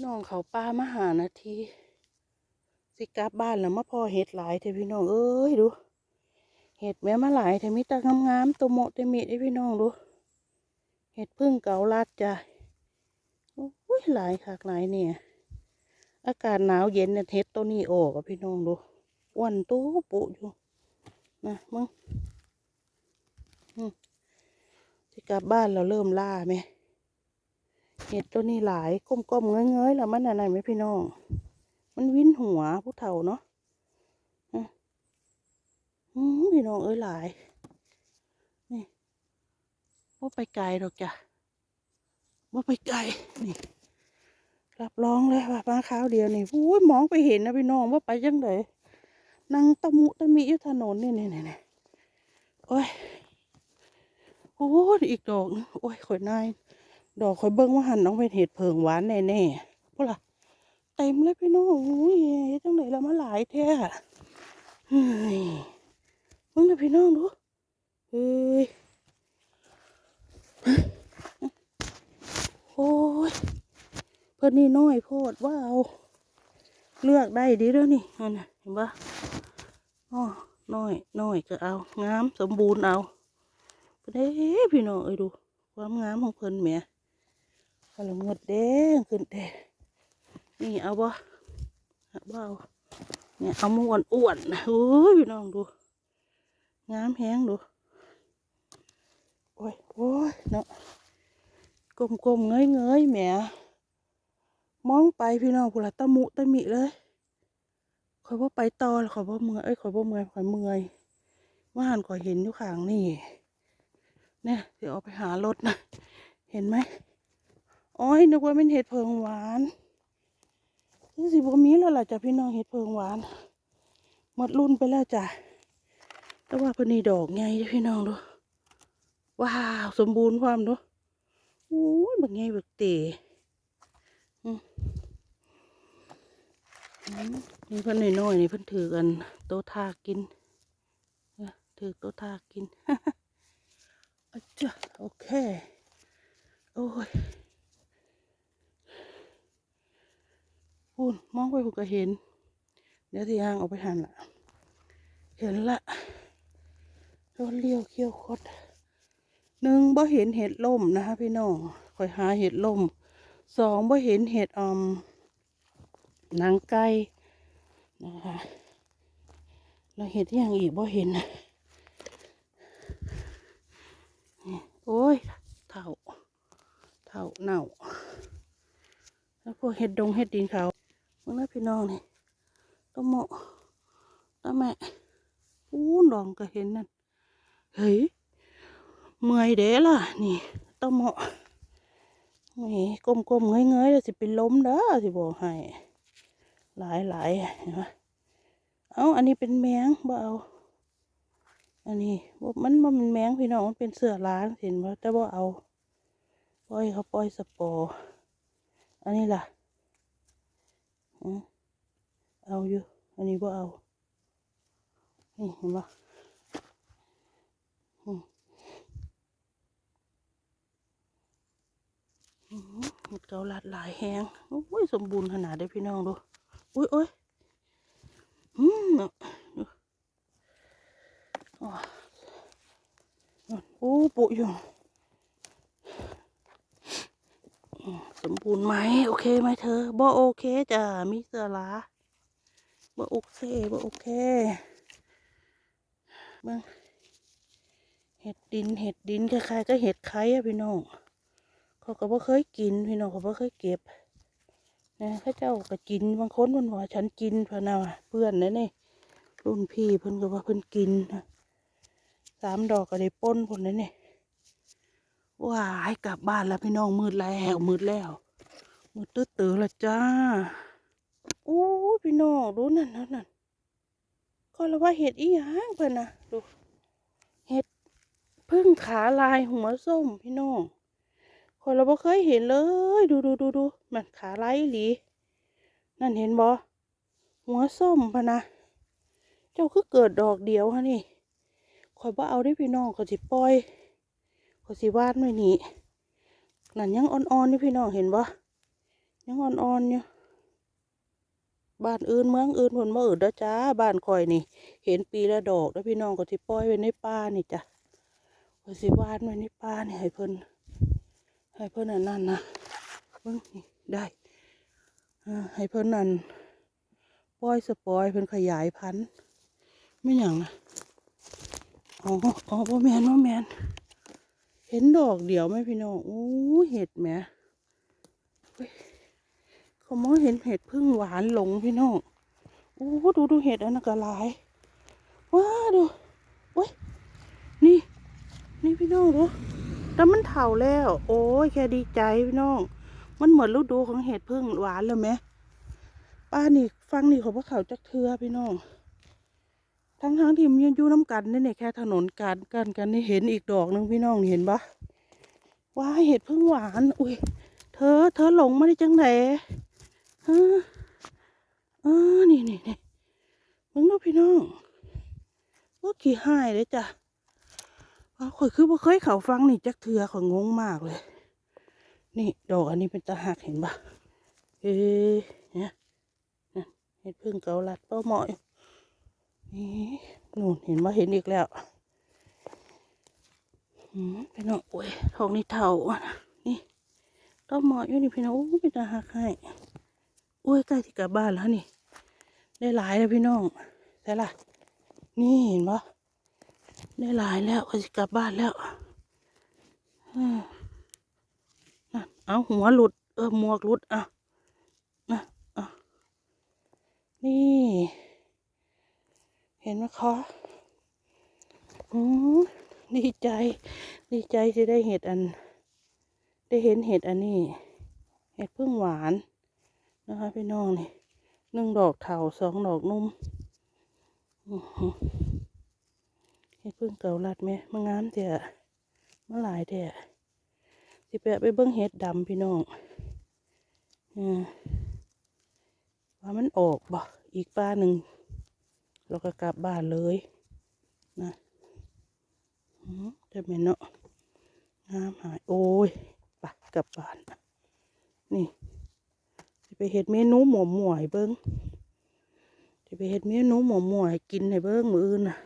น้องเขาป้ามาหานาทีสิกลับบ้านแล้วมาพอเห็ดหลายเทพี่น้องเอ้ยดู เห็ดแม่มาหลายเทมิตางามๆตัวโมเตมิได้พี่น้องดู เห็ดพึ่งเกาลัดจ้ะโอ้ยหลายคักหลายเนี่ย อากาศหนาวเย็นเนี่ยเห็ดตัวนี้ออกอะพี่น้องดูอ้วนตู้ปุอยู่นะมึงสิกลับบ้านเราเริ่มล่าไหม เห็ดตัวนี้หลายก้มๆเงยๆแล้วมันอะไรไหมพี่น้อง มันวินหัวผู้เฒ่าเนาะอืมพี่น้องเอ้ยหลาย นี่ว่าไปไกลหรอกจ้ะว่าไปไกลนี่รับรองเลยว่ามาข้าวเดียวนี่อุ้ยมองไปเห็นนะพี่น้องว่าไปยังไงนั่งตะมุตะมิอยู่ถนนนี่นี่นี่นี่โอ้ยโอ้ยอีกดอกนึงโอ้ยข่อยนาย ดอกข่อยเบิ้งว่าหันน้องเป็นเห็ดเพิงหวานแน่ๆพวกล่ะเต็มเลยพี่น้องอุ้ยจังไหนละมาหลายแท้เฮ้ยเบิ่งนะพี่น้องดูเฮ้ยโอ้ยเพิ่นนี่น้อยโพดว่าเอาเลือกได้ดีแล้วนี่นั่นน่ะเห็นปะอ๋อน้อยน้อยก็เอางามสมบูรณ์เอาเพิ่นเด้พี่น้องเอ้ยดูความงามของเพิ่นแหม กระหมดแดงขึ้นแดงนี่เอาบ่เอาบ่เอาเนี่ยเอาม้วนอ้วนๆนะโอ้ยพี่น้องดูงามแฮงดูโอ้ยโอ้ยเนาะกลมๆเงยเงยแหมมองไปพี่น้องพุละตะมุตะมิเลยคอยว่าไปต่อแล้วคอยว่าเมื่อยเอ้ยคอยว่าเมื่อยคอยเมื่อยว่าหันคอยเห็นอยู่ข้างนี่เนี่ยเดี๋ยวเอาไปหารถนะ เห็นไหม อ้ยนึกว่าเป็นเห็ดเพิงหวานนี่สิบ่มีแล้วล่ะจ้ะพี่น้องเห็ดเพิงหวานหมดรุ่นไปแล้วจ้ะแต่ว่าพนนีดอกไงจ้ะพี่น้องดูว้าวสมบูรณ์ความดูโอ้ยแบักไงแบักเต๋อืมอืมนี่เพิ่นน้อยๆนี่เพิ่นถือกันโตะทากินถือโตะทากินอะจ้ะโอเค โอ้ย พูนมองไปผมก็เห็น เดี๋ยวที่ย่างเอาไปหันละเห็นละรถเลี้ยวเขี้ยวคดหนึ่งบ่เห็นเห็ดล่มนะคะพี่น้องคอยหาเห็ดล่มสองบ่เห็นเห็ดอมหนังไก่นะคะแล้วเห็ดอหย่างอีกบ่เห็นโอ้ยเท่าเท่าเน่าแล้วพวกเห็ดดงเห็ดดินเขา พี่น้องนี่ต้มโมต้มแม่อู้ดองก็เห็นนั่นเฮ้ยเมื่อยเด้ล่ะ นี่ต้มโมนี่กลมๆเงยๆแล้วสิเป็นล้มเด้อสิบอกให้ หลายหลายๆเห็นไหมเอาอันนี้เป็นแมงบ่เอาอันนี้บ่มันมันเป็นแมงพี่น้องมันเป็นเสือล้างเห็นบ่แต่บ่เอาปล่อยเขาปล่อยสปอร์อันนี้ล่ะ เอาอยู่ อันนี้บ่เอา นี่เห็นปะอืมอืมเกาลัดหลายแหงโอ้ย สมบูรณ์ขนาดได้พี่น้องดู อุ้ยโอ้ยอืมเนาะดูอ๋อโอ้ปุอยู่ สมบูรณ์ไหมโอเคไหมเธอบ่โอเคจ้ะมีเสือลาบ่โอเคบ่โอเคเบ้างเห็ดดินเห็ดดินคล้ายๆก็เห็ดไข่อะพี่น้องเขาก็บ่เคยกินพี่น้องเขาบ่เคยเก็บนะข้าเจ้าก็กินบางคนมันบอกว่าฉันกินพะนาเพื่อนนะนี่รุ่นพี่เพิ่นก็ว่าเพิ่นกินสามดอกก็ได้ป้นผลนะนี่ ว้ายกลับบ้านแล้วพี่น้องมืดแล้วมืดแล้วมืดตื้อตื้อล้วจ้าโอ้พี่น้องดูนั่นนั่นนั่นก็ละว่าเห็ดอีหยังเพิ่นนะดูเห็ดพึ่งขาลายหัวส้มพี่น้องคนเราบ่เคยเห็นเลย ดูดูดูดูมันขาลายหลีนั่นเห็นบ่หัวส้มพะนะเจ้าคือเกิดดอกเดียวฮะนี่คอยบ่เอาได้พี่น้องก็สิปล่อย ขอสิวาดหน่อยนี่นั่นยังอ่อนๆนี่พี่น้องเห็นบ่ยังอ่อนๆอยู่บ้านอื่นเมืองอื่นผลมาอื่นเด้อจ้าบ้านคอยนี่ เห็นปีละดอกแล้วพี่น้องก็ที่ปล่อยไว้ในป่านี่จ้ะก็สิวานไว้ในป่านี่ให้เพิ่นให้เพิ่นอันนั่นนะเบิ่งนี่ได้ให้เพิ่นนั่นปล่อยสปอยเพิ่นขยายพันธุ์ไม่หยังนะอ๋ออ๋อบ่แมนบ่แมน เห็นดอกเดียวไหมพี่น้องโอ้เห็ดแหมเฮ้เขามองเห็นเห็ดพึ่งหวานหลงพี่น้องโอ้ดูดูเห็ดอันนั้นก็หลายว้าดูโอ้ยนี่ นี่พี่น้องดูแต่มันเถ่าแล้ว โอ้ยแค่ดีใจพี่น้อง มันเหมือนฤดูของเห็ดพึ่งหวานเลยไหมป้านี่ฟังนี่เขาว่าเขาจักเทือพี่น้อง ทั้งทั้งๆที่มันยังอยู่น้ำกันนี่เนี่ยแค่ถนนกันกันกันนี่เห็นอีกดอกหนึงพี่น้องเห็นปะว้าเห็ดพึ่งหวาน อุ้ยเธอ เธอหลงมาได้จังไหนฮะเออนี่นี่นี่มึงดูพี่น้องว่าขี้หายเลยจ้ะว่าข่อยคือบ่เคยเขาฟังนี่จักเทือข่อยงงมากเลย นี่ดอกอันนี้เป็นตาหักเห็นปะเอ๊ะเนี่ยเห็ดพึ่งเกาลัดเป้าหมอย นี่นู่นเห็นว่าเห็นอีกแล้วพี่น้องโอ้ยทองนี่เท่าอะนะนี่เต้าหมออยู่นี่พี่น้องโอ้ยเป็นตาหักให้โอ้ยใกล้ที่กลับบ้านแล้วนี่ ได้หลายแล้วพี่น้องใช่ละนี่เห็นปะได้หลายแล้วก็จะกลับบ้านแล้วนั่นเอาหัวหลุด เออหมวกหลุดอะนะอะนี่ เห็นไหมคะอืมดีใจ ดีใจที่ได้เห็ดอัน ได้เห็นเห็ดอันนี้ เห็ดพึ่งหวานนะคะพี่น้องนี่หนึ่งดอกเถาสองดอกนุ่มอือหือเฮ็ดพึ่งเก่าลัดไหมมางามเถอะมาหลายเถอะสิไปไปเบิ้งเห็ดดำพี่น้องอืมว่ามันออกบ่อีกป้าหนึ่ง เราก็กลับบ้านเลยนะจะเป็นเนาะงามหาย โอ้ยไปกลับบ้าน นี่สิไปเห็ดเมนูหมวหมวยเบิ้งจะไปเฮ็ดเมนูหมอหมวยกินให้เบิ่งมืออื่นน่ะ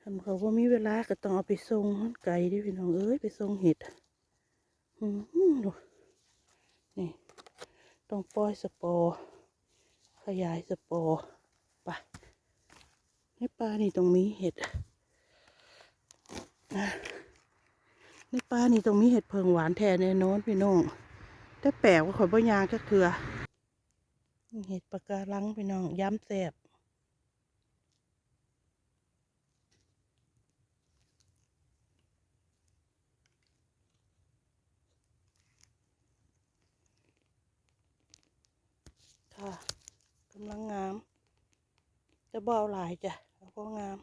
ทำเขาว่ามีเวลาก็ต้องเอาไปส่งไกลเดิพี่น้องเอ้ยไปส่งเห็ดอืมดูนี่ ต้องปล่อยสปอร์ขยายสปอร์ ในป่านี่ต้องมีเห็ดนะในป่านี่ต้องมีเห็ดเพิงหวานแท้แน่นอนพี่น้องแต่แปลกว่าข่อยบ่ยางกเถื่อเห็ดปากการังพี่น้องย้ำแสบค่ะกำลังงาม จะเบาหลายจ้ะแล้วก็งาม